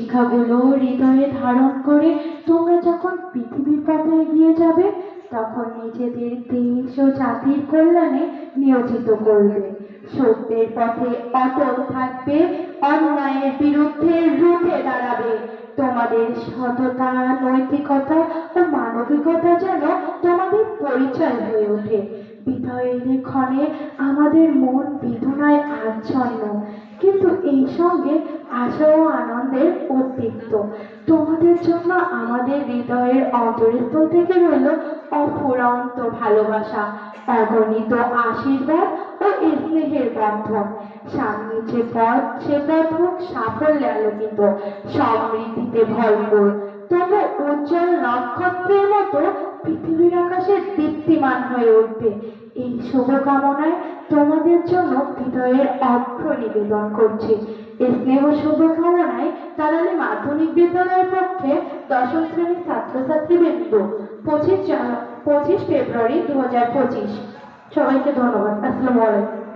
শিক্ষাগুলো হৃদয়ে ধারণ করে। তোমরা যখন পৃথিবীর পথে এগিয়ে যাবে, তখন নিজেদের দেশ ও জাতির কল্যাণে নিয়োজিত করবে। সত্যের পথে অটল থাকবে, অন্যায়ের বিরুদ্ধে রুখে দাঁড়াবে। তোমাদের সততা, নৈতিকতা ও মানবিকতা যেন তোমাদের পরিচয় হয়ে ওঠে। বিদায়ের ক্ষণে আমাদের মন বেদনায় আচ্ছন্ন। কিন্তু এই সঙ্গে আশা ও আনন্দের অস্তিত্ব। তোমাদের জন্য আমাদের হৃদয়ের অন্তরস্থল থেকে রইল অফুরন্ত ভালোবাসা, অগণিত আশীর্বাদ ও স্নেহের বন্ধন। সামনে যে পথ, সে পথ হোক সাফল্যে আলোকিত, সমৃদ্ধিতে ভরপুর। তবে উজ্জ্বল নক্ষত্রের মতো পৃথিবীর আকাশে দীপ্তিমান হয়ে উঠবে। এই শুভকামনায় তোমাদের জন্য হৃদয়ের অর্ঘ্য নিবেদন করছি। স্নেহ শুভকামনায় তারালি মাধ্যমিক বিদ্যালয়ের পক্ষে দশম শ্রেণির ছাত্রছাত্রীবৃন্দ পঁচিশ পঁচিশ ফেব্রুয়ারি দু হাজার পঁচিশ। সবাইকে ধন্যবাদ। আসসালামু আলাইকুম।